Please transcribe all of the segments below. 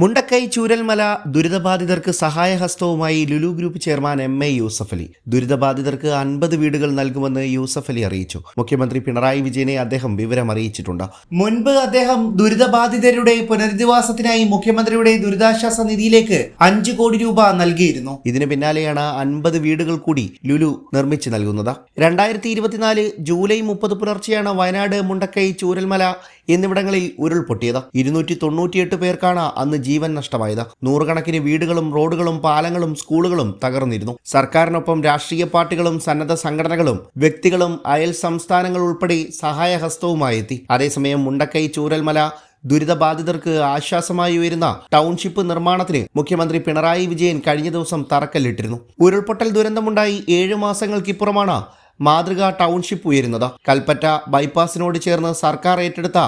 മുണ്ടക്കൈ ചൂരൽമല ദുരിതബാധിതർക്ക് സഹായഹസ്തവുമായി Lulu group chairman M A Yusuf Ali. ദുരിതബാധിതർക്ക് അൻപത് വീടുകൾ നൽകുമെന്ന് യൂസഫ് അലി അറിയിച്ചു. മുഖ്യമന്ത്രി പിണറായി വിജയനെ അദ്ദേഹം വിവരം അറിയിച്ചിട്ടുണ്ട്. മുൻപ് അദ്ദേഹം ദുരിതബാധിതരുടെ പുനരധിവാസത്തിനായി മുഖ്യമന്ത്രിയുടെ ദുരിതാശ്വാസ നിധിയിലേക്ക് അഞ്ച് കോടി രൂപ നൽകിയിരുന്നു. ഇതിന് പിന്നാലെയാണ് അൻപത് വീടുകൾ കൂടി ലുലു നിർമ്മിച്ചു നൽകുന്നത്. രണ്ടായിരത്തി ഇരുപത്തിനാല് ജൂലൈ മുപ്പത് പുലർച്ചെയാണ് വയനാട് മുണ്ടക്കൈ ചൂരൽമല എന്നിവിടങ്ങളിൽ ഉരുൾപൊട്ടിയത്. ഇരുന്നൂറ്റി തൊണ്ണൂറ്റിയെട്ട് പേർക്കാണ് അന്ന് ജീവൻ നഷ്ടമായത്. നൂറുകണക്കിന് വീടുകളും റോഡുകളും പാലങ്ങളും സ്കൂളുകളും തകർന്നിരുന്നു. സർക്കാരിനൊപ്പം രാഷ്ട്രീയ പാർട്ടികളും സന്നദ്ധ സംഘടനകളും വ്യക്തികളും അയൽ സംസ്ഥാനങ്ങൾ ഉൾപ്പെടെ സഹായഹസ്തവുമായി എത്തി അതേസമയം മുണ്ടക്കൈ ചൂരൽമല ദുരിതബാധിതർക്ക് ആശ്വാസമായി ഉയരുന്ന ടൗൺഷിപ്പ് നിർമ്മാണത്തിന് മുഖ്യമന്ത്രി പിണറായി വിജയൻ കഴിഞ്ഞ ദിവസം തറക്കല്ലിട്ടിരുന്നു. ഉരുൾപൊട്ടൽ ദുരന്തമുണ്ടായി ഏഴു മാസങ്ങൾക്കിപ്പുറമാണ് മാതൃക ടൗൺഷിപ്പ് ഉയരുന്നത്. കൽപ്പറ്റ ബൈപ്പാസിനോട് ചേർന്ന് സർക്കാർ ഏറ്റെടുത്ത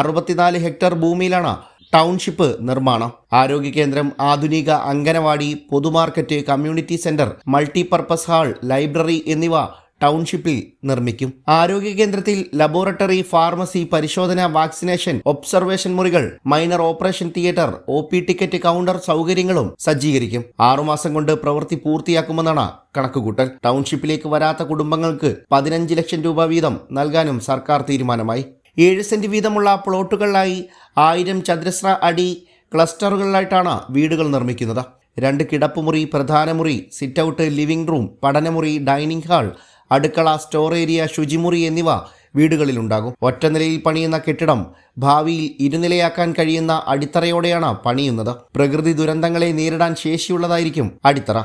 അറുപത്തിനാല് ഹെക്ടർ ഭൂമിയിലാണ് ടൗൺഷിപ്പ് നിർമ്മാണം. ആരോഗ്യ കേന്ദ്രം ആധുനിക anganwadi പൊതുമാർക്കറ്റ് community centre multipurpose hall library എന്നിവ ടൗൺഷിപ്പിൽ നിർമ്മിക്കും. ആരോഗ്യ കേന്ദ്രത്തിൽ ലബോറട്ടറി ഫാർമസി പരിശോധന വാക്സിനേഷൻ ഒബ്സർവേഷൻ മുറികൾ minor operation theatre O P ticket counter സൗകര്യങ്ങളും സജ്ജീകരിക്കും. ആറുമാസം കൊണ്ട് പ്രവൃത്തി പൂർത്തിയാക്കുമെന്നാണ് കണക്കുകൂട്ടൽ. ടൗൺഷിപ്പിലേക്ക് വരാത്ത കുടുംബങ്ങൾക്ക് പതിനഞ്ച് ലക്ഷം രൂപ വീതം നൽകാനും സർക്കാർ തീരുമാനമായി. ഏഴ് സെന്റ് വീതമുള്ള പ്ലോട്ടുകളിലായി ആയിരം ചതുരശ്ര അടി ക്ലസ്റ്ററുകളിലായിട്ടാണ് വീടുകൾ നിർമ്മിക്കുന്നത്. രണ്ട് കിടപ്പുമുറി പ്രധാനമുറി സിറ്റ് ഔട്ട് ലിവിംഗ് റൂം പഠനമുറി ഡൈനിങ് ഹാൾ അടുക്കള സ്റ്റോർ ഏരിയ ശുചിമുറി എന്നിവ വീടുകളിലുണ്ടാകും. ഒറ്റ നിലയിൽ പണിയുന്ന കെട്ടിടം ഭാവിയിൽ ഇരുനിലയാക്കാൻ കഴിയുന്ന അടിത്തറയോടെയാണ് പണിയുന്നത്. പ്രകൃതി ദുരന്തങ്ങളെ നേരിടാൻ ശേഷിയുള്ളതായിരിക്കും അടിത്തറ.